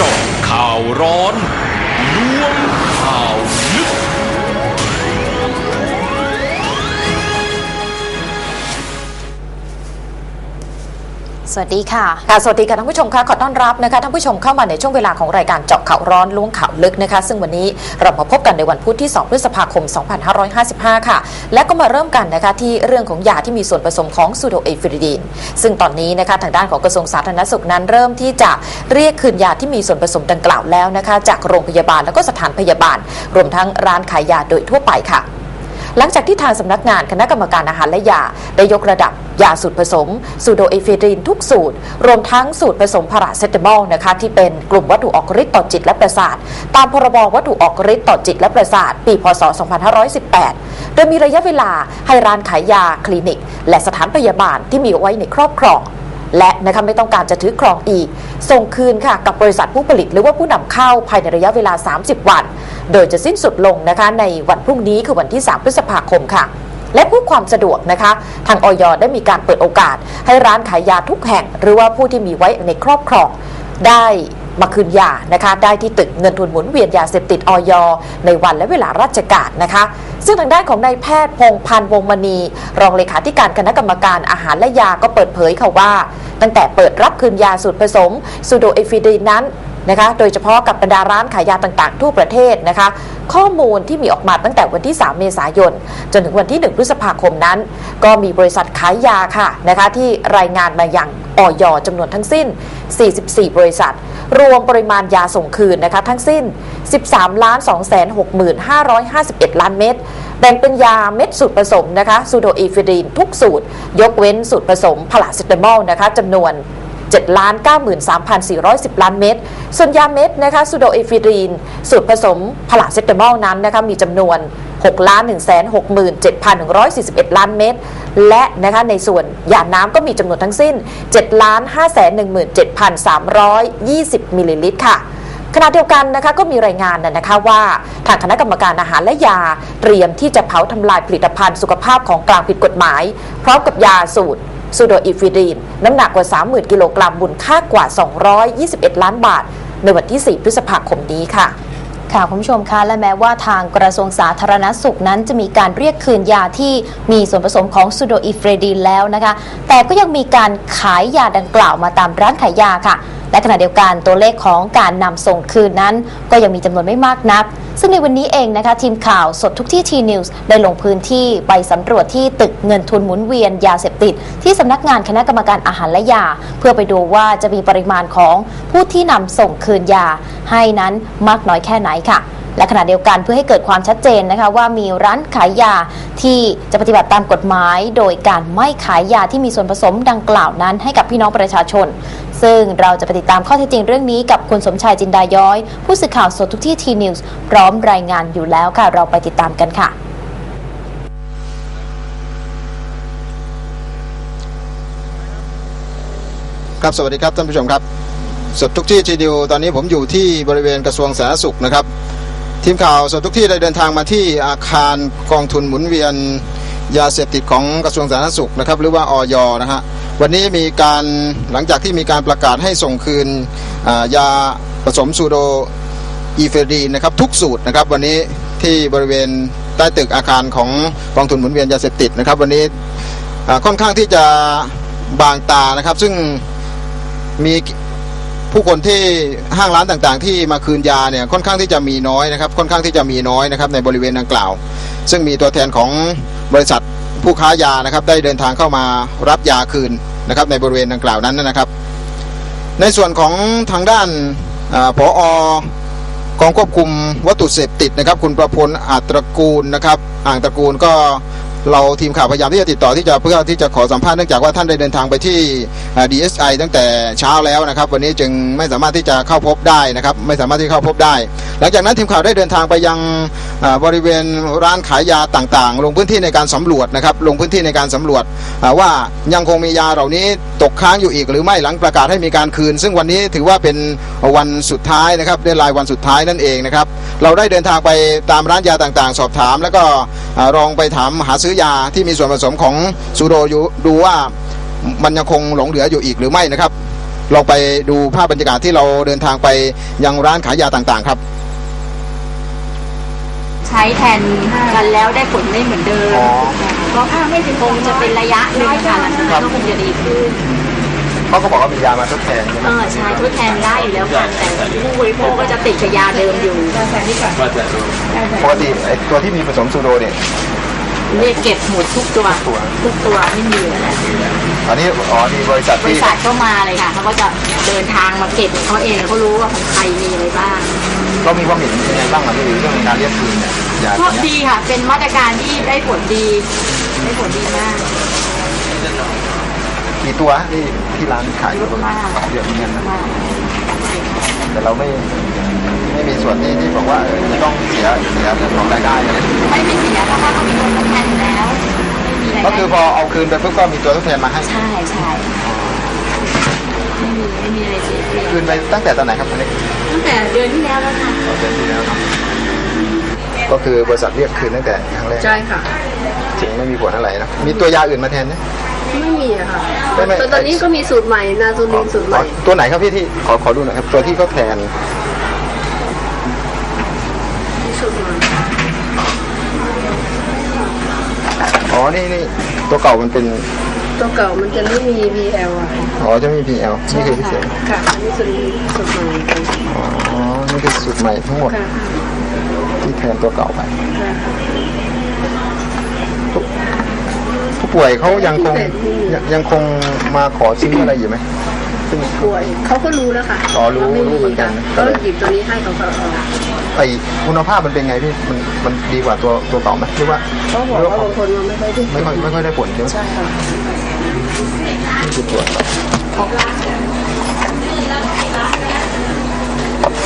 จาะข่าวร้อน สวัสดีค่ะ ค่ะ สวัสดีค่ะท่านผู้ชมค่ะขอต้อนรับนะคะท่านผู้ชมเข้ามาในช่วงเวลาของรายการเจาะข่าวร้อนล้วงข่าวลึกนะคะ ซึ่งวันนี้เรามาพบกันในวันพุธที่ 2 พฤษภาคม 2555 ค่ะ และก็มาเริ่มกันนะคะที่เรื่องของยาที่มีส่วนผสมของซูโดเอฟิริดีน ซึ่งตอนนี้นะคะทางด้านของกระทรวงสาธารณสุขนั้นเริ่มที่จะเรียกคืนยาที่มีส่วนผสมดังกล่าวแล้วนะคะ จากโรงพยาบาลแล้วก็สถานพยาบาล รวมทั้งร้านขายยาโดยทั่วไปค่ะ หลังจากที่ทางสำนักงานคณะกรรมการอาหารและยา ได้ยกระดับยาสูตรผสมซูโดเอฟิรินทุกสูตร รวมทั้งสูตรผสมพาราเซตามอลนะคะที่เป็นกลุ่มวัตถุออกฤทธิ์ต่อจิตและประสาท ตามพรบวัตถุออกฤทธิ์ต่อจิตและประสาท ปีพศ 2518 โดยมีระยะเวลาให้ร้านขายยาคลินิก และสถานพยาบาลที่มีไว้ในครอบครอง และนะคะไม่ต้องการจะถือครองอีก ส่งคืนค่ะกับบริษัทผู้ผลิตหรือว่าผู้นำเข้าภายในระยะเวลา 30 วัน โดยจะสิ้นสุดลงนะคะในวันพรุ่งนี้คือวันที่ 3 พฤษภาคมค่ะและเพื่อความสะดวกนะคะ ทางออยได้มีการเปิดโอกาส ให้ร้านขายยาทุกแห่ง หรือว่าผู้ที่มีไว้ในครอบครองได้ มาคืนยานะคะได้ที่ตึกเงินทุนหมุนเวียนยาเสพติดออยในวันและเวลาราชการนะคะ ซึ่งทางด้านของนายแพทย์พงพันธ์วงมณี รองเลขาธิการคณะกรรมการอาหารและยาก็เปิดเผยค่ะว่า ตั้งแต่เปิดรับคืนยาสูตรผสมซูโดเอฟิดีนนั้นนะคะ โดยเฉพาะกับบรรดาร้านขายยาต่างๆ ทั่วประเทศนะคะ ข้อมูลที่มีออกมาตั้งแต่วันที่ 3 เมษายน จนถึงวันที่ 1 พฤษภาคมนั้น ก็มีบริษัทขายยาค่ะนะคะที่รายงานมาอย่างออยจำนวนทั้งสิ้น 44 บริษัท รวมปริมาณยาส่งคืนนะคะทั้งสิ้น 13 ล้าน 2 6 551 ล้านเม็ดแบ่งเป็นยาเม็ดสูตรผสมนะคะซูโดอีฟิดีนทุกสูตร ยกเว้นสูตรผสมพาราเซตามอลนะคะจำนวน 7ล้าน93,410 ล้านเม็ด ส่วนยาเม็ดนะคะซูโดเอฟิรีน สูตรผสมพาราเซตามอลนั้นนะคะมีจำนวน 6 ล้าน 167,141 ล้านเม็ด และนะคะในส่วนยาน้ำก็มีจำนวนทั้งสิ้น 7 ล้าน 517,320 มิลลิลิตรค่ะขณะเดียวกันนะคะก็มีรายงานนะนะคะว่าทางคณะกรรมการอาหารและยา เตรียมที่จะเผาทำลายผลิตภัณฑ์สุขภาพของกลางผิดกฎหมาย พร้อมกับยาสูตร ซูโดอีฟิดีน น้ำหนักกว่า 30,000 กิโลกรัมมูลค่ากว่า 221 ล้านบาท ในวันที่ 4 พฤษภาคมนี้ค่ะค่ะคุณผู้ชมคะและแม้ว่าทางกระทรวงสาธารณสุขนั้นจะมีการเรียกคืนยาที่มีส่วนผสมของซูโดอิเฟรดีนแล้วนะคะ แต่ก็ยังมีการขายยาดังกล่าวมาตามร้านขายยาค่ะ และขณะเดียวกันตัวเลขของการนำส่งคืนนั้น ก็ยังมีจำนวนไม่มากนัก ซึ่งในวันนี้เองนะคะทีมข่าวสดทุกที่ทีนิวส์ได้ลงพื้นที่ไปสำรวจที่ตึกเงินทุนหมุนเวียนยาเสพติด ที่สำนักงานคณะกรรมการอาหารและยา เพื่อไปดูว่าจะมีปริมาณของผู้ที่นำส่งคืนยา ให้นั้นมากน้อยแค่ไหนค่ะ และขณะเดียวกันเพื่อให้เกิดความชัดเจนนะคะว่ามีร้านขายยาที่จะปฏิบัติตามกฎหมาย โดยการไม่ขายยาที่มีส่วนผสมดังกล่าวนั้นให้กับพี่น้องประชาชน ซึ่งเราจะไปติดตามข้อเท็จจริงเรื่องนี้กับคุณสมชายจินดาย้อย ผู้สื่อข่าวสดทุกที่ทีนิวส์พร้อมรายงานอยู่แล้วค่ะ เราไปติดตามกันค่ะครับสวัสดีครับท่านผู้ชมครับสดทุกที่ทีเดียวตอนนี้ผมอยู่ที่บริเวณกระทรวงสาธารณสุขนะครับ ทีมข่าวสดทุกที่ได้เดินทางมาที่อาคารกองทุนหมุนเวียน ยาเสพติดของกระทรวงสาธารณสุขนะครับ หรือว่าออยนะฮะ วันนี้มีการหลังจากที่มีการประกาศให้ส่งคืนายาผสมซูโดอีเฟรีนะครับทุกสูตรนะครับวันนี้ที่บริเวณใต้ตึกอาคารของกองทุนหมุนเวียนยาเสพติดนะครับ วันนี้ค่อนข้างที่จะบางตานะครับ ซึ่งมีผู้คนที่ห้างร้านต่างๆ ที่มาคืนยาเนี่ยค่อนข้างที่จะมีน้อยนะครับ ค่อนข้างที่จะมีน้อยนะครับในบริเวณดังกล่าว ซึ่งมีตัวแทนของบริษัท ผู้ค้ายานะครับได้เดินทางเข้ามารับยาคืนนะครับในบริเวณดังกล่าวนั้นนะครับ ในส่วนของทางด้านอผอกองควบคุมวัตถุเสพติดนะครับ คุณประพลอาตระกูลนะครับ อ่างตระกูลก็ เราทีมข่าวพยายามที่จะติดต่อที่จะเพื่อที่จะขอสัมภาษณ์เนื่องจากว่าท่านได้เดินทางไปที่ DSI ตั้งแต่เช้าแล้วนะครับ วันนี้จึงไม่สามารถที่จะเข้าพบได้นะครับ ไม่สามารถที่เข้าพบได้ หลังจากนั้นทีมข่าวได้เดินทางไปยังบริเวณร้านขายยาต่างๆ ลงพื้นที่ในการสำรวจนะครับ ลงพื้นที่ในการสำรวจว่ายังคงมียาเหล่านี้ตกค้างอยู่อีกหรือไม่หลังประกาศให้มีการคืน ซึ่งวันนี้ถือว่าเป็นวันสุดท้ายนะครับเดลายวันสุดท้ายนั่นเองนะครับเราได้เดินทางไปตามร้านยาต่างๆ สอบถาม แล้วก็ ลองไปถามหาซื้อยาที่มีส่วนผสมของซูโดอยู่ดูว่ามันยังคงหลงเหลืออยู่อีกหรือไม่นะครับ ลองไปดูภาพบรรยากาศที่เราเดินทางไปยังร้านขายยาต่างๆครับ ใช้แทนกันแล้วได้ผลไม่เหมือนเดิมอ๋อก็คงจะเป็นระยะหนึ่งค่ะหลังจากนั้นก็คงจะดีขึ้น เขาก็บอกว่ามียามาทดแทนใช่ไหมเออใช้ทดแทนได้อยู่แล้วค่ะแต่ผู้บริโภคก็จะติดกับยาเดิมอยู่ปกติไอ้ตัวที่มีผสมซูโดเนี่ยเรียกเก็บหมดทุกตัวตัวทุกตัวไม่มีเหลือแล้วอันนี้อ๋อนี่บริษัทบที่ริษัทก็มาเลยค่ะเขาก็จะเดินทางมาเก็บเขาเองเขารู้ว่าของใครมีอะไรบ้าง เขามีความเห็นยังไงบ้างครับพี่เรื่องการเรียกคืนเนี่ยยาก็ตัวเนี้ยดีค่ะ เป็นมาตรการที่ได้ผลดี ได้ผลดีมาก กี่ตัวที่ที่ร้านขายอยู่ประมาณเยอะเหมือนกันนะมากแต่เราไม่ไม่มีส่วนที่ที่บอกว่าเออจะต้องเสียเสียเรื่องของรายได้อะไรไม่ไม่เสียเพราะว่าเขามีคนทดแทนอยู่แล้วไม่มีอะไรก็คือพอเอาคืนไปปุ๊บก็มีตัวทดแทนมาให้ใช่ใช่ไม่มีไม่มีอะไรเสียเปรียบคืนไปตั้งแต่ตอนไหนครับอันนี้ตั้งแต่เดือนที่แล้วแล้วค่ะเดือนที่แล้วเนาะก็คือบริษัทเรียกคืนตั้งแต่ครั้งแรกใช่ค่ะจริงไม่มีผลอะไรนะมีตัวยาอื่นมาแทนไหม ไม่มีอะค่ะไม่ไม่ แต่ตอนนี้ก็มีสูตรใหม่นาซูลินสูตรใหอ๋อม่ตัวไหนครับพี่ที่ขอขอดูหน่อยครับตัวที่เขาแทน มีสูตรใหม่อ๋อ นี่นี่ตัวเก่ามันเป็น ตัวเก่ามันจะไม่มี BL อะอ๋อ จะไม่มี PL นี่คือพิเศษค่ะอันนี้สูตรสูตรใหม่ค่ะอ๋อ นี่คือสูตรใหม่ทั้งหมดค่ะที่แทนตัวเก่าไป ค่ะผู้ ป่วยเขายังคงยังยังคงมาขอซื้ออะไรอยู่ไหมซึ่งป่วยเขาก็รู้แล้วค่ะอ๋อรู้ว่าไม่รู้มีเหมือนกันค่ะก็หยิบตัวนี้ให้เขาก็เอาไอคุณภาพมันเป็นไงพี่มันมันดีกว่าตัวตัวเก่าไหมหรือว่าเขาบอกหรือว่าบางคนมันไม่ค่อยได้ไม่ค่อยไม่ค่อยได้ผลใช่ไหมใช่ค่ะนี่คือตัว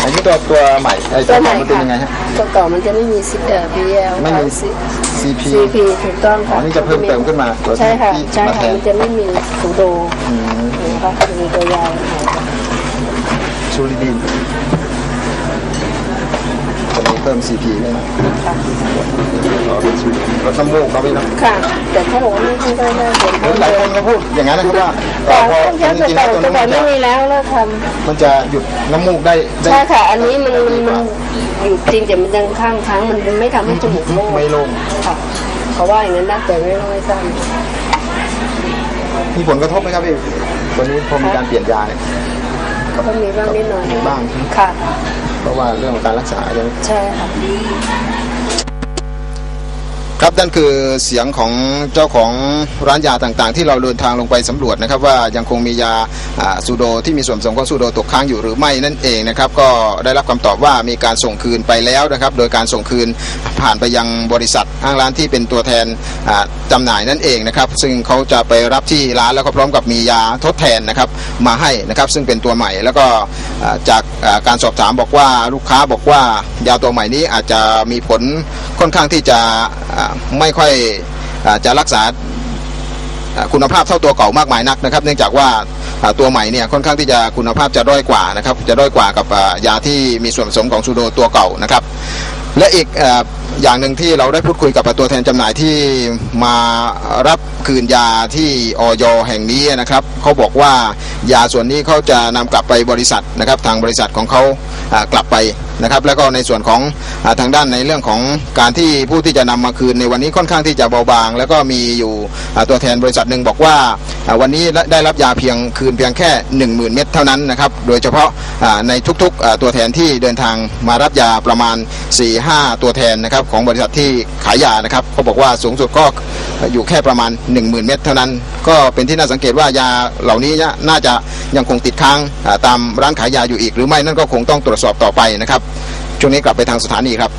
อันนี้ตัวตัวใหม่ไอตัวเก่ามันเป็นยังไงฮะตัวเก่ามันจะไม่มีเอ่อ BL ไม่มีค่ะ CP CP ถูกต้องอ๋อค่ะนี่จะเพิ่มเติมขึ้นมาตัวที่ใช่ค่ะที่ใช่มาแทค่ะนมันจะไม่มีสูโดอืมนะคะจะมีตัวยาวชูริดีน ตัวนี้เพิ่ม CP ด้วยนะอ๋อเป็นชูริดีนลดน้ำมูกเขาไปนะค่ะ แต่เขาบอกว่าไม่ไม่ได้ได้ผลหรือหลายคนก็พูดอย่างนั้นนะครับว่าแต่พอต้องใช้จตัวริงๆแล้วเก่าตัวตัวนั้นมันจะเก่าไม่มีแล้วเลิกทมันจะหยุดน้ำมูกได้ำได้ใช่ค่ะ อันนี้มันมันมันอยู่จริงแต่มันยังข้างค้างมันไม่ทำให้จมูกโล่งไม่โล่งค่ะเขาว่าอย่างนั้นนะแต่ไม่รู้ไม่ทราบมีผลกระทบไหมครับพี่วันนี้พอมีการเปลี่ยนยาเนี่ยก็มีบ้างนิดหน่อยมีบ้างใช่ไหมค่ะ เพราะว่าเรื่องของการรักษายังใช่ค่ะ ครับนั่นคือเสียงของเจ้าของร้านยาต่างๆ ที่เราเดินทางลงไปสำรวจนะครับ ว่ายังคงมียาซูโดที่มีส่วนผสมของซูโดตกค้างอยู่หรือไม่นั่นเองนะครับ ก็ได้รับคำตอบว่ามีการส่งคืนไปแล้วนะครับ โดยการส่งคืนผ่านไปยังบริษัทห้างร้านที่เป็นตัวแทนอ่าหน่ายนั่นเองนะครับ ซึ่งเขาจะไปรับที่ร้านแล้วก็พร้อมกับมียาทดแทนนะครับมาให้นะครับ ซึ่งเป็นตัวใหม่แล้วก็จากการสอบถามบอกว่าลูกค้าบอกว่ายาตัวใหม่นี้อาจจะมีผล ค่อนข้างที่จะไม่ค่อยจะรักษาคุณภาพเท่าตัวเก่ามากมายนักนะครับ เนื่องจากว่าตัวใหม่เนี่ยค่อนข้างที่จะคุณภาพจะด้อยกว่านะครับจะด้อยกว่ากับยาที่มีส่วนผสมของซูโดตัวเก่านะครับ และอีกอย่างหนึ่งที่เราได้พูดคุยกับตัวแทนจำหน่ายที่มารับคืนยาที่ออยแห่งนี้นะครับเขาบอกว่ายาส่วนนี้เขาจะนำกลับไปบริษัทนะครับ ทางบริษัทของเขากลับไป นะครับแล้วก็ในส่วนของอทางด้านในเรื่องของการที่ผู้ที่จะนำมาคืนในวันนี้ค่อนข้างที่จะเบาบาง แล้วก็มีอยู่ตัวแทนบริษัทหนึ่งบอกว่าวันนี้ได้รับยาเพียงคืนเพียงแค่ 1 0,000 เม็ดเท่านั้นนะครับโดยเฉพาะในทุกๆตัวแทนที่เดินทางมารับยาประมาณ 4-5 ตัวแทนนะครับของบริษัทที่ขายยานะครับเขาบอกว่าสูงสุดก็อยู่แค่ประมาณ 10,000 เม็ดเท่านั้น ก็เป็นที่น่าสังเกตว่ายาเหล่านี้น่าจะยังคงติดค้างตามร้านขายยาอยู่อีก หรือไม่นั่นก็คงต้องตรวจสอบต่อไปนะครับช่วงนี้กลับไปทางสถานีครับ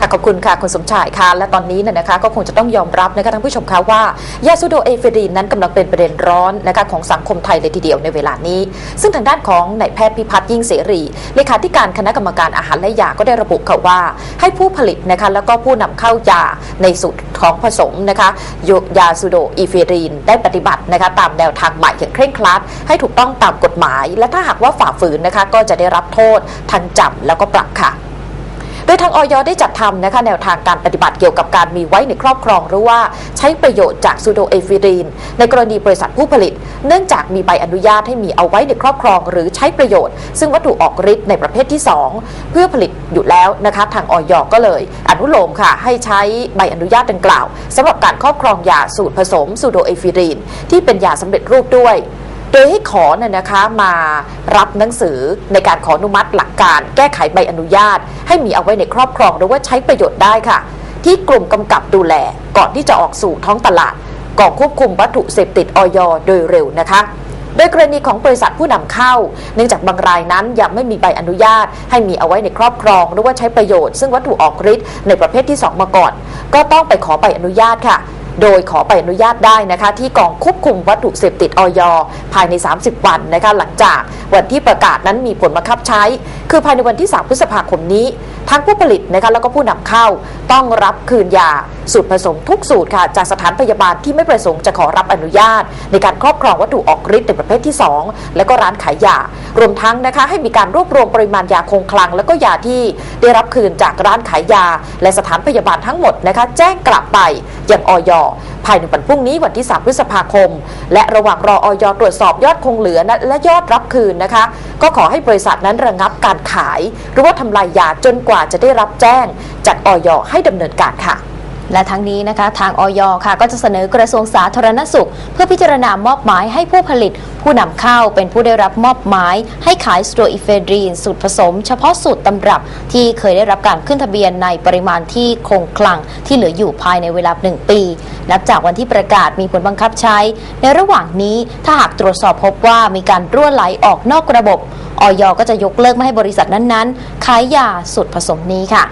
ค่ะขอบคุณค่ะคุณสมชายค่ะและตอนนี้เนี่ยนะคะก็คงจะต้องยอมรับนะคะท่านผู้ชมคะว่ายาซูโดเอเฟรีนนั้นกำลังเป็นประเด็นร้อนนะคะของสังคมไทยเลยทีเดียวในเวลานี้ ซึ่งทางด้านของนายแพทย์พิพัฒน์ยิ่งเสรีเลขาธิการคณะกรรมการอาหารและยาก็ได้ระบุค่ะว่า ให้ผู้ผลิตนะคะแล้วก็ผู้นำเข้ายาในสูตรของผสมนะคะยาซูโดอีเฟรีนได้ปฏิบัตินะคะตามแนวทางใหม่อย่างเคร่งครัด ให้ถูกต้องตามกฎหมาย และถ้าหากว่าฝ่าฝืนนะคะก็จะได้รับโทษทั้งจำแล้วก็ปรับค่ะ โดยทางออยได้จัดทำนะคะแนวทางการปฏิบัติเกี่ยวกับการมีไว้ในครอบครองหรือว่าใช้ประโยชน์จากซูโดเอฟิรีนในกรณีบริษัทผู้ผลิต เนื่องจากมีใบอนุญาตให้มีเอาไว้ในครอบครอง หรือใช้ประโยชน์ ซึ่งวัตถุออกฤทธิ์ในประเภทที่ 2 เพื่อผลิตอยู่แล้วนะคะทางออยก็เลย อนุโลมค่ะ ให้ใช้ใบอนุญาตดังกล่าวสำหรับการครอบครองยาสูตรผสมซูโดเอฟิรีนที่เป็นยาสำเร็จรูปด้วย โดยให้ขอน่ะนะคะมารับหนังสือในการขออนุมัติหลักการ แก้ไขใบอนุญาต ให้มีเอาไว้ในครอบครองหรือว่าใช้ประโยชน์ได้ค่ะ ที่กลุ่มกำกับดูแลก่อนที่จะออกสู่ท้องตลาดกองควบคุมวัตถุเสพติดออยโดยเร็วนะคะโดยกรณีของบริษัทผู้นำเข้า เนื่องจากบางรายนั้นยังไม่มีใบอนุญาต ให้มีเอาไว้ในครอบครอง หรือว่าใช้ประโยชน์ซึ่งวัตถุออกฤทธิ์ในประเภทที่ 2 มาก่อน ก็ต้องไปขอใบอนุญาตค่ะ โดยขอใบอนุญาตได้นะคะที่กองควบคุมวัตถุเสพติดออยภายใน 30 วันนะคะหลังจากวันที่ประกาศนั้นมีผลบังคับใช้ คือภายในวันที่ 3 พฤษภาคมนี้ ทั้งผู้ผลิตนะคะแล้วก็ผู้นำเข้าต้องรับคืนยาสูตรผสมทุกสูตรค่ะ จากสถานพยาบาลที่ไม่ประสงค์จะขอรับอนุญาต ในการครอบครองวัตถุออกฤทธิ์ในประเภทที่ 2 และก็ร้านขายยารวมทั้งนะคะให้มีการรวบรวมปริมาณยาคงคลัง และก็ยาที่ได้รับคืนจากร้านขายยา และสถานพยาบาลทั้งหมดนะคะแจ้งกลับไปยังออยภายในวันพรุ่งนี้วันที่ 3 พฤษภาคม และระหว่างรอออยตรวจสอบยอดคงเหลือและยอดรับคืนนะคะ ก็ขอให้บริษัทนั้นระงับการขาย หรือว่าทำลายยาจนกว่าจะได้รับแจ้ง จากออยให้ดำเนินการค่ะ และทั้งนี้นะคะทางออยค่ะก็จะเสนอกระทรวงสาธารณสุข เพื่อพิจารณามอบหมายให้ผู้ผลิต ผู้นำเข้าเป็นผู้ได้รับมอบหมาย ให้ขายสโตรอิเฟดรีนสูตรผสม เฉพาะสูตรตำรับ ที่เคยได้รับการขึ้นทะเบียนในปริมาณที่คงคลังที่เหลืออยู่ภายในเวลา1ปี นับจากวันที่ประกาศมีผลบังคับใช้ ในระหว่างนี้ถ้าหากตรวจสอบพบว่ามีการรั่วไหลออกนอกระบบออยก็จะยกเลิกไม่ให้บริษัทนั้นๆขายยาสูตรผสมนี้ค่ะ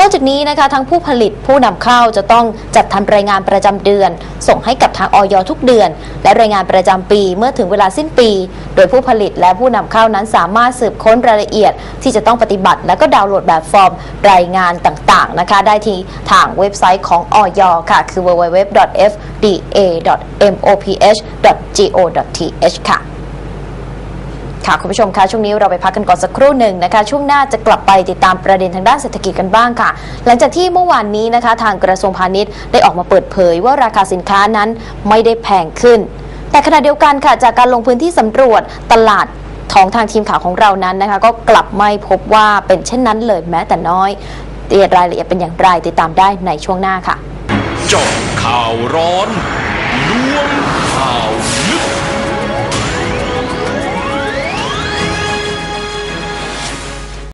นอกจากนี้นะคะทั้งผู้ผลิตผู้นำเข้าจะต้องจัดทำรายงานประจำเดือน ส่งให้กับทางออยทุกเดือน และรายงานประจำปีเมื่อถึงเวลาสิ้นปี โดยผู้ผลิตและผู้นำเข้านั้นสามารถสืบค้นรายละเอียด ที่จะต้องปฏิบัติ และก็ดาวน์โหลดแบบฟอร์มรายงานต่างๆนะคะ ได้ที่ทางเว็บไซต์ของออยค่ะ คือ www.fda.moph.go.th ค่ะ ค่ะคุณผู้ชมคะช่วงนี้เราไปพักกันก่อนสักครู่หนึ่งนะคะ ช่วงหน้าจะกลับไปติดตามประเด็นทางด้านเศรษฐกิจกันบ้างค่ะ หลังจากที่เมื่อวานนี้นะคะ ทางกระทรวงพาณิชย์ได้ออกมาเปิดเผยว่าราคาสินค้านั้นไม่ได้แพงขึ้น แต่ขณะเดียวกันค่ะจากการลงพื้นที่สำรวจตลาดของทางทีมข่าวของเรานั้นนะคะ ก็กลับไม่พบว่าเป็นเช่นนั้นเลยแม้แต่น้อยรายละเอียดเป็นอย่างไรติดตามได้ในช่วงหน้าค่ะ เจาะข่าวร้อน